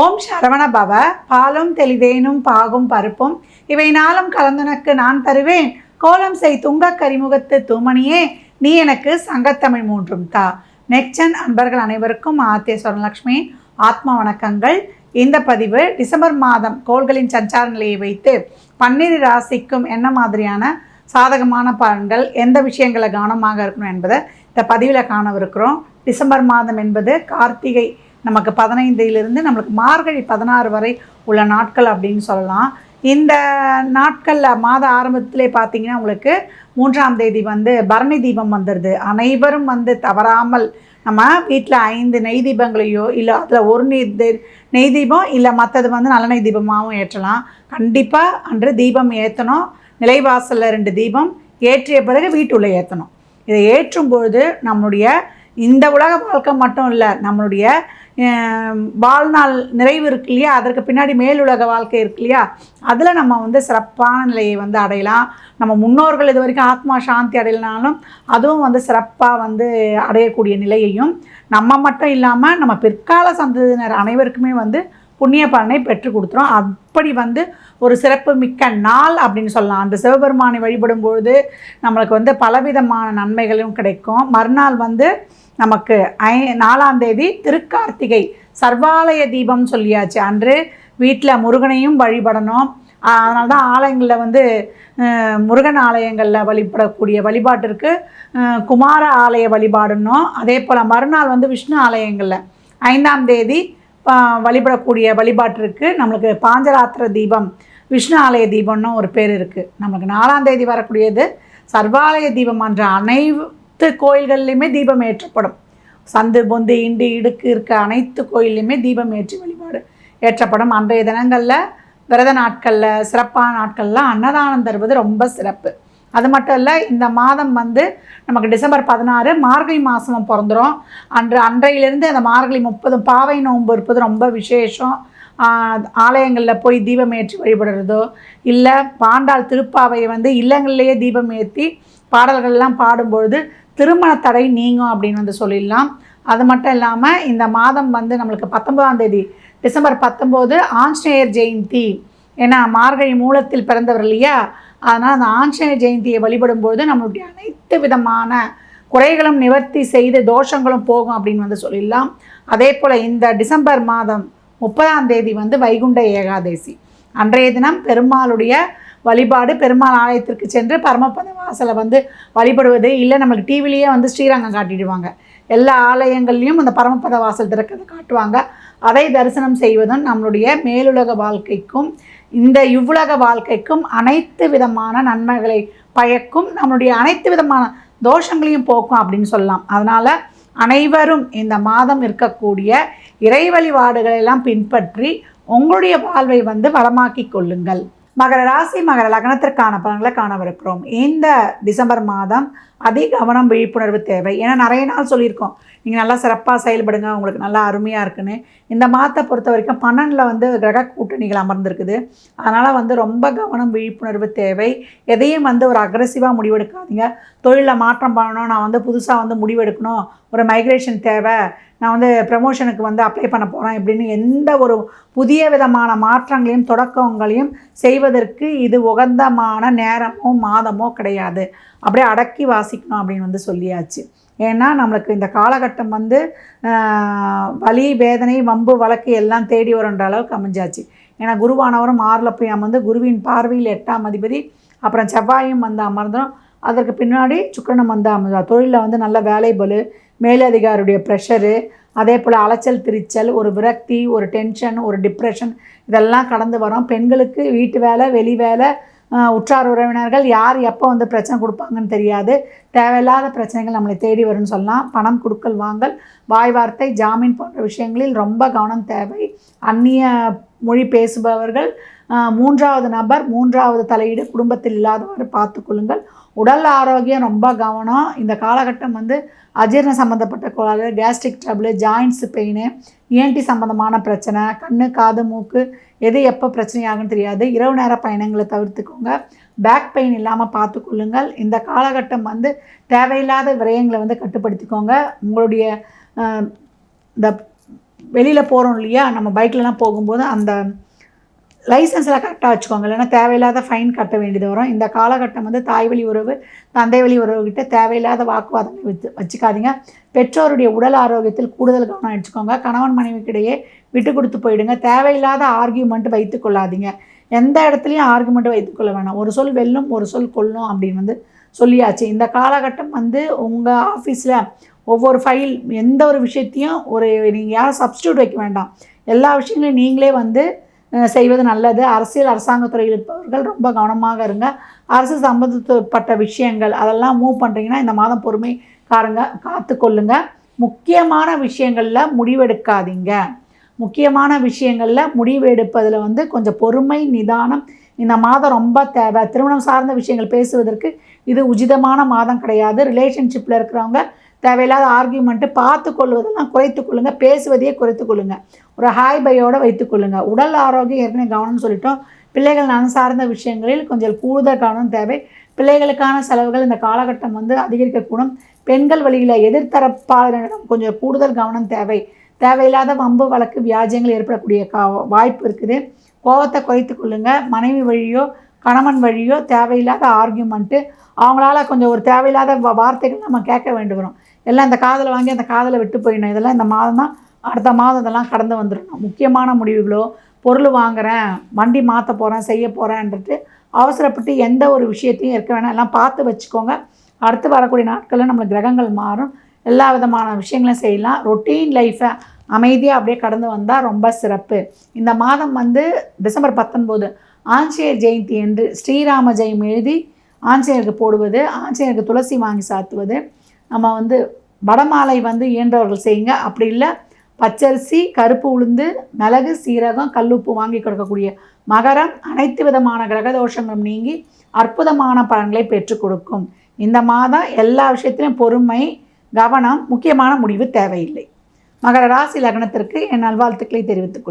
ஓம் சரவண பவ. பாலும் தெளிதேனும் பாகும் பருப்பும். இவை நாளும் கலந்துனக்கு நான் தருவேன். கோலம் செய் துங்கக் கரிமுகத்து தூமணியே. நீ எனக்கு சங்கத்தமிழ் மூன்றும் தா. நெக்சன் அன்பர்கள் அனைவருக்கும் ஆத்திய சுவர்ணலக்ஷ்மி ஆத்ம வணக்கங்கள். இந்த பதிவு டிசம்பர் மாதம் கோள்களின் சஞ்சார நிலையை வைத்து பன்னிரு ராசிக்கும் என்ன மாதிரியான சாதகமான பலன்கள் எந்த விஷயங்களை கவனமாக இருக்கணும் என்பதை இந்த பதிவில் காணவிருக்கிறோம். டிசம்பர் மாதம் என்பது கார்த்திகை நமக்கு பதினைந்திலிருந்து நம்மளுக்கு மார்கழி பதினாறு வரை உள்ள நாட்கள் அப்படின்னு சொல்லலாம். இந்த நாட்களில் மாத ஆரம்பத்திலே பார்த்தீங்கன்னா உங்களுக்கு மூன்றாம் தேதி வந்து பரணி தீபம் வந்துடுது அனைவரும் வந்து தவறாமல் நம்ம வீட்டில் ஐந்து நெய் தீபங்களையோ இல்லை அதில் ஒரு நெய் நெய் தீபம் இல்லை மற்றது வந்து நல்லெண்ணெய் தீபமாகவும் ஏற்றலாம். கண்டிப்பாக அன்று தீபம் ஏற்றணும் நிலைவாசலில் ரெண்டு தீபம் ஏற்றிய பிறகு வீட்டுள்ளே ஏற்றணும் இதை ஏற்றும் பொழுது நம்மளுடைய இந்த உலக வாழ்க்கை மட்டும் இல்லை நம்மளுடைய வாழ்நாள் நிறைவு இருக்கு இல்லையா? அதற்கு பின்னாடி மேலுலக வாழ்க்கை இருக்கு இல்லையா? அதில் நம்ம வந்து சிறப்பான நிலையை வந்து அடையலாம். நம்ம முன்னோர்கள் இது வரைக்கும் ஆத்மா சாந்தி அடையலனாலும் அதுவும் வந்து சிறப்பாக வந்து அடையக்கூடிய நிலையையும் நம்ம மட்டும் இல்லாமல் நம்ம பிற்கால சந்ததியினர் அனைவருக்குமே வந்து புண்ணிய பலனை பெற்று கொடுத்துரும். அப்படி வந்து ஒரு சிறப்பு மிக்க நாள் அப்படின்னு சொல்லலாம். அந்த சிவபெருமானை வழிபடும் பொழுது நம்மளுக்கு வந்து பலவிதமான நன்மைகளும் கிடைக்கும். மறுநாள் வந்து நமக்கு ஐ நாலாம் தேதி திருக்கார்த்திகை சர்வாலய தீபம் சொல்லியாச்சு. அன்று வீட்டில் முருகனையும் வழிபடணும். அதனால தான் ஆலயங்களில் வந்து முருகன் ஆலயங்களில் வழிபடக்கூடிய வழிபாட்டிற்கு குமார ஆலய வழிபாடுனோம் அதே போல் மறுநாள் வந்து விஷ்ணு ஆலயங்களில் ஐந்தாம் தேதி வழிபடக்கூடிய வழிபாட்டிற்கு நம்மளுக்கு பாஞ்சராத்திர தீபம் விஷ்ணு ஆலய தீபம்னு ஒரு பேர் இருக்குது நமக்கு நாலாம் தேதி வரக்கூடியது சர்வாலய தீபம் என்ற அனைத்து கோயில்கள்லையுமே தீபம் ஏற்றப்படும். சந்து பொந்து இண்டு இடுக்கு இருக்க அனைத்து கோயில்லையுமே தீபம் ஏற்றி வழிபாடு ஏற்றப்படும். அன்றைய தினங்களில் விரத நாட்களில் சிறப்பான நாட்களில் அன்னதானம் தருவது ரொம்ப சிறப்பு. அது மட்டும் இல்லை இந்த மாதம் வந்து நமக்கு டிசம்பர் பதினாறு மார்கழி மாதமும் பிறந்துரும். அன்று அன்றையிலேருந்து அந்த மார்கழி முப்பது பாவை நோன்பு இருப்பது ரொம்ப விசேஷம். ஆலயங்களில் போய் தீபம் ஏற்றி வழிபடுறதோ இல்லை பாண்டாள் திருப்பாவையை வந்து இல்லங்கள்லேயே தீபம் ஏற்றி பாடல்கள்லாம் பாடும்பொழுது திருமண தடை நீங்கும் அப்படின்னு வந்து சொல்லிடலாம். அது மட்டும் இல்லாமல் இந்த மாதம் வந்து நம்மளுக்கு பத்தொன்பதாம் தேதி டிசம்பர் பத்தொம்போது ஆஞ்சநேயர் ஜெயந்தி. ஏன்னா மார்கழி மூலத்தில் பிறந்தவர் இல்லையா? அதனால் அந்த ஆஞ்சநேய ஜெயந்தியை வழிபடும்போது நம்மளுடைய அனைத்து விதமான குறைகளும் நிவர்த்தி செய்து தோஷங்களும் போகும் அப்படின்னு வந்து சொல்லிடலாம். அதே போல் இந்த டிசம்பர் மாதம் முப்பதாம் தேதி வந்து வைகுண்ட ஏகாதேசி. அன்றைய தினம் பெருமாளுடைய வழிபாடு பெருமாள் ஆலயத்திற்கு சென்று பரமபத வாசலை வந்து வழிபடுவது இல்லை நம்மளுக்கு டிவிலேயே வந்து ஸ்ரீரங்கம் காட்டிடுவாங்க. எல்லா ஆலயங்கள்லையும் அந்த பரமபத வாசல் திறக்கிறத காட்டுவாங்க. அதை தரிசனம் செய்வதும் நம்மளுடைய மேலுலக வாழ்க்கைக்கும் இந்த இவ்வுலக வாழ்க்கைக்கும் அனைத்து விதமான நன்மைகளை பயக்கும் நம்மளுடைய அனைத்து விதமான தோஷங்களையும் போக்கும் அப்படின்னு சொல்லலாம். அதனால் அனைவரும் இந்த மாதம் இருக்கக்கூடிய இறை வழிபாடுகளெல்லாம் பின்பற்றி உங்களுடைய வாழ்வை வந்து வளமாக்கி கொள்ளுங்கள். மகர ராசி மகர லக்னத்திற்கான பலன்களை காணவிருக்கிறோம். இந்த டிசம்பர் மாதம் அதே கவனம் விழிப்புணர்வு தேவை. ஏன்னா நிறைய நாள் சொல்லியிருக்கோம். நீங்கள் நல்லா சிறப்பாக செயல்படுங்க உங்களுக்கு நல்லா அருமையாக இருக்குன்னு. இந்த மாதத்தை பொறுத்த வரைக்கும் பன்னெண்டில் வந்து கிரக கூட்டணிகள் அமர்ந்திருக்குது. அதனால் வந்து ரொம்ப கவனம் விழிப்புணர்வு தேவை. எதையும் வந்து ஒரு அக்ரெசிவாக முடிவெடுக்காதீங்க. தொழிலில் மாற்றம் பண்ணணும். நான் வந்து புதுசாக வந்து முடிவெடுக்கணும். ஒரு மைக்ரேஷன் தேவை. நான் வந்து ப்ரமோஷனுக்கு வந்து அப்ளை பண்ண போகிறேன் இப்படின்னு எந்த ஒரு புதிய விதமான மாற்றங்களையும் தொடக்கங்களையும் செய்வதற்கு இது உகந்தமான நேரமோ மாதமோ கிடையாது. அப்படியே அடக்கி வாசி வாசிக்கணும் அப்படின்னு வந்து சொல்லியாச்சு. ஏன்னா நம்மளுக்கு இந்த காலகட்டம் வந்து வலி வேதனை வம்பு வழக்கு எல்லாம் தேடி வருன்ற அளவுக்கு அமைஞ்சாச்சு. ஏன்னா குருவானவரும் ஆறில் போய் அமர்ந்து குருவின் பார்வையில் எட்டாம் அதிபதி அப்புறம் செவ்வாயும் வந்து அமர்ந்தோம். அதற்கு பின்னாடி சுக்கரனும் வந்து அமர்ந்தார் தொழிலில் வந்து நல்ல வேலைபலு மேலதிகாரியுடைய ப்ரெஷரு அதே போல் அலைச்சல் திரிச்சல் ஒரு விரக்தி ஒரு டென்ஷன் ஒரு டிப்ரெஷன் இதெல்லாம் கடந்து வரோம். பெண்களுக்கு வீட்டு வேலை வெளி வேலை உற்றார் உறவினர்கள் யார் எப்போ வந்து பிரச்சனை கொடுப்பாங்கன்னு தெரியாது. தேவையில்லாத பிரச்சனைகள் நம்மளை தேடி வரும்னு சொல்லலாம். பணம் கொடுக்கல் வாங்கல் வாய் வார்த்தை ஜாமீன் போன்ற விஷயங்களில் ரொம்ப கவனம் தேவை. அந்நிய மொழி பேசுபவர்கள் மூன்றாவது நபர் மூன்றாவது தலையீடு குடும்பத்தில் இல்லாதவாறு பார்த்துக்கொள்ளுங்கள் உடல் ஆரோக்கியம் ரொம்ப கவனம். இந்த காலகட்டம் வந்து அஜீரண சம்மந்தப்பட்ட கோளாறு கேஸ்ட்ரிக் ட்ரபிள் ஜாயின்ஸ் பெயின் ஏன்டி சம்மந்தமான பிரச்சனை கண்ணு காது மூக்கு எது எப்போ பிரச்சனையாகும்னு தெரியாது. இரவு நேர பயணங்களை தவிர்த்துக்கோங்க. பேக் பெயின் இல்லாமல் பார்த்துக்கொள்ளுங்கள் இந்த காலகட்டம் வந்து தேவையில்லாத விரயங்களை வந்து கட்டுப்படுத்திக்கோங்க. உங்களுடைய இந்த வெளியில் போகிறோம் இல்லையா? நம்ம பைக்லலாம் போகும்போது அந்த லைசன்ஸ்லாம் கரெக்டாக வச்சுக்கோங்க. இல்லைன்னா தேவையில்லாத ஃபைன் கட்ட வேண்டியது வரும். இந்த காலகட்டம் வந்து தாய் வழி உறவு தந்தை வழி உறவுகிட்ட தேவையில்லாத வாக்குவாதம் வச்சு வச்சுக்காதீங்க. பெற்றோருடைய உடல் ஆரோக்கியத்தில் கூடுதல் கவனம் எடுத்துக்கோங்க. கணவன் மனைவிக்கிடையே விட்டு கொடுத்து போயிடுங்க. தேவையில்லாத ஆர்கியூமெண்ட் வைத்து கொள்ளாதீங்க. எந்த இடத்துலையும் ஆர்குமெண்ட் வைத்துக்கொள்ள வேணாம். ஒரு சொல் வெல்லும் ஒரு சொல் கொல்லும் அப்படின்னு வந்து சொல்லியாச்சு. இந்த காலகட்டம் வந்து உங்கள் ஆஃபீஸில் ஒவ்வொரு ஃபைல் எந்த ஒரு விஷயத்தையும் ஒரு நீங்கள் யாரும் சப்ஸ்டியூட் வைக்க வேண்டாம். எல்லா விஷயங்களையும் நீங்களே வந்து செய்வது நல்லது. அரசியல் அரசாங்கத்துறையில் இருப்பவர்கள் ரொம்ப கவனமாக இருங்க. அரசு சம்பந்தப்பட்ட விஷயங்கள் அதெல்லாம் மூவ் பண்ணுறீங்கன்னா இந்த மாதம் பொறுமை காருங்க காத்துக்கொள்ளுங்க முக்கியமான விஷயங்களில் முடிவெடுக்காதீங்க. முக்கியமான விஷயங்களில் முடிவெடுப்பதில் வந்து கொஞ்சம் பொறுமை நிதானம். இந்த மாதம் ரொம்ப தேவை. திருமணம் சார்ந்த விஷயங்கள் பேசுவதற்கு இது உச்சிதமான மாதம் கிடையாது. ரிலேஷன்ஷிப்பில் இருக்கிறவங்க தேவையில்லாத ஆர்கியூமெண்ட்டு பார்த்து கொள்வதெல்லாம் குறைத்து கொள்ளுங்க. பேசுவதையே குறைத்து கொள்ளுங்க. ஒரு ஹாய் பையோட வைத்துக்கொள்ளுங்கள் உடல் ஆரோக்கியம் ஏற்கனவே கவனம்னு சொல்லிட்டோம். பிள்ளைகள் நலன் சார்ந்த விஷயங்களில் கொஞ்சம் கூடுதல் கவனம் தேவை. பிள்ளைகளுக்கான செலவுகள் இந்த காலகட்டம் வந்து அதிகரிக்கக்கூடும். பெண்கள் வழியில் எதிர்த்தரப்பாளரிடம் கொஞ்சம் கூடுதல் கவனம் தேவை. தேவையில்லாத வம்பு வழக்கு வியாஜியங்கள் ஏற்படக்கூடிய கா வாய்ப்பு இருக்குது. கோவத்தை குறைத்து கொள்ளுங்க. மனைவி வழியோ கணவன் வழியோ தேவையில்லாத ஆர்கியூமெண்ட்டு அவங்களால கொஞ்சம் ஒரு தேவையில்லாத வார்த்தைகள் நம்ம கேட்க வேண்டுகிறோம். வரும் எல்லாம் இந்த காதில் வாங்கி அந்த காதில் விட்டு போயிடணும். இதெல்லாம் இந்த மாதம் தான் அடுத்த மாதம் இதெல்லாம் கடந்து வந்துடணும். முக்கியமான முடிவுகளோ பொருள் வாங்குறேன் வண்டி மாற்ற போகிறேன் செய்ய போகிறேன்ட்டு அவசரப்பட்டு எந்த ஒரு விஷயத்தையும் இருக்க வேணாம். எல்லாம் பார்த்து வச்சுக்கோங்க. அடுத்து வரக்கூடிய நாட்களில் நம்ம கிரகங்கள் மாறும். எல்லா விதமான விஷயங்களும் செய்யலாம். ரொட்டீன் லைஃப்பை அமைதியாக அப்படியே கடந்து வந்தால் ரொம்ப சிறப்பு. இந்த மாதம் வந்து டிசம்பர் பத்தொன்பது ஆஞ்சநேயர் ஜெயந்தி என்று ஸ்ரீராம ஜெயம் எழுதி ஆஞ்சநேயருக்கு போடுவது ஆஞ்சநேயருக்கு துளசி வாங்கி சாத்துவது நம்ம வந்து வடமாலை வந்து இயன்றவர்கள் செய்யுங்க. அப்படி இல்லை பச்சரிசி கருப்பு உளுந்து மிளகு சீரகம் கல்லுப்பு வாங்கி கொடுக்கக்கூடிய மகரம் அனைத்து விதமான கிரக தோஷங்களும் நீங்கி அற்புதமான பலன்களை பெற்றுக் கொடுக்கும். இந்த மாதம் எல்லா விஷயத்திலும் பொறுமை கவனம் முக்கியமான முடிவு தேவையில்லை. மகர ராசி லக்னத்திற்கு என் நல்வாழ்த்துக்களை தெரிவித்துக் கொள்கிறேன்